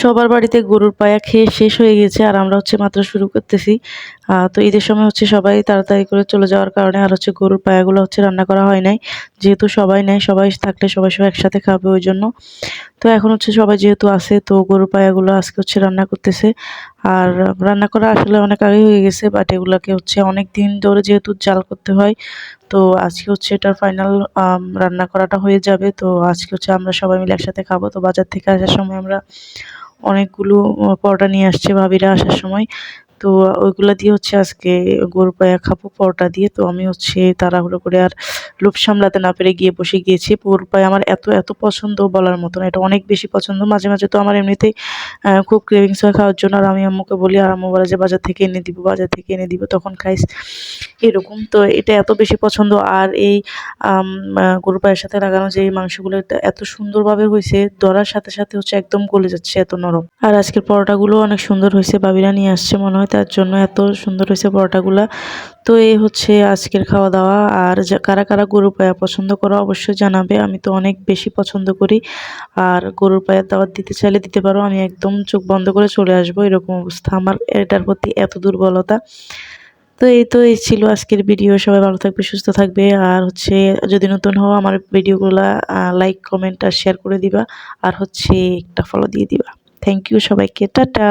সবার বাড়িতে গরুর পায়া খেয়ে শেষ হয়ে গেছে আর আমরা হচ্ছে মাত্র শুরু করতেছি। তো ঈদের সময় হচ্ছে সবাই তাড়াতাড়ি করে চলে যাওয়ার কারণে আর হচ্ছে গরুর পায়াগুলো হচ্ছে রান্না করা হয় নাই। যেহেতু সবাই নেয়, সবাই থাকলে সবাই সবাই একসাথে খাবে ওই জন্য। তো এখন হচ্ছে সবাই যেহেতু আছে, তো গরুর পায়াগুলো আজকে হচ্ছে রান্না করতেছে। আর রান্না করা আসলে অনেক আগেই হয়ে গেছে বাট এগুলাকে হচ্ছে অনেক দিন ধরে যেহেতু জাল করতে হয়, তো আজকে হচ্ছে এটার ফাইনাল রান্না করাটা হয়ে যাবে। তো আজকে হচ্ছে আমরা সবাই মিলে একসাথে খাব। তো বাজার থেকে আসার সময় আমরা অনেকগুলো পরোটা নিয়ে আসছে ভাবিরা আসার সময়। তো ওইগুলা দিয়ে হচ্ছে আজকে গরু পায়া খাব, পরোটা দিয়ে। তো আমি হচ্ছে তাড়াহুড়ো করে আর লোভ সামলাতে না পেরে গিয়ে বসে গিয়েছি। গরুর পায়া আমার এত এত পছন্দ বলার মতো না, এটা অনেক বেশি পছন্দ। মাঝে মাঝে তো আমার এমনিতেই খুব ক্রেভিংস হয় খাওয়ার জন্য। আর আমি আম্মুকে বলি, আর আম্মু বলে যে বাজার থেকে এনে দিব, বাজার থেকে এনে দিব, তখন খাইস। এরকম। তো এটা এত বেশি পছন্দ। আর এই গরুর পায়ের সাথে লাগানো যে এই মাংসগুলো এত সুন্দরভাবে হয়েছে, ধরার সাথে সাথে হচ্ছে একদম গলে যাচ্ছে, এত নরম। আর আজকের পরোটাগুলো অনেক সুন্দর হয়েছে, বাবিরা নিয়ে আসছে মনে হয়। তার জন্য এত সুন্দর হয়েছে পরোটাগুলা। তো এই হচ্ছে আজকের খাওয়া দাওয়া আর কারা কারা গরুর পায়া পছন্দ করো অবশ্যই জানাবে। আমি তো অনেক বেশি পছন্দ করি। আর গরুর পায়ের দাওয়াত দিতে চাইলে দিতে পারো। আমি একদম চোখ বন্ধ করে চলে আসব এরকম অবস্থা। আমার এটার প্রতি এত দুর্বলতা। তো এই তো এই ছিল আজকের ভিডিও। সবাই ভালো থাকবে, সুস্থ থাকবে। আর হচ্ছে যদি নতুন হও আমার ভিডিওগুলো লাইক কমেন্ট আর শেয়ার করে দিবা। আর হচ্ছে একটা ফলো দিয়ে দিবা। থ্যাংক ইউ সবাইকে। টাটা!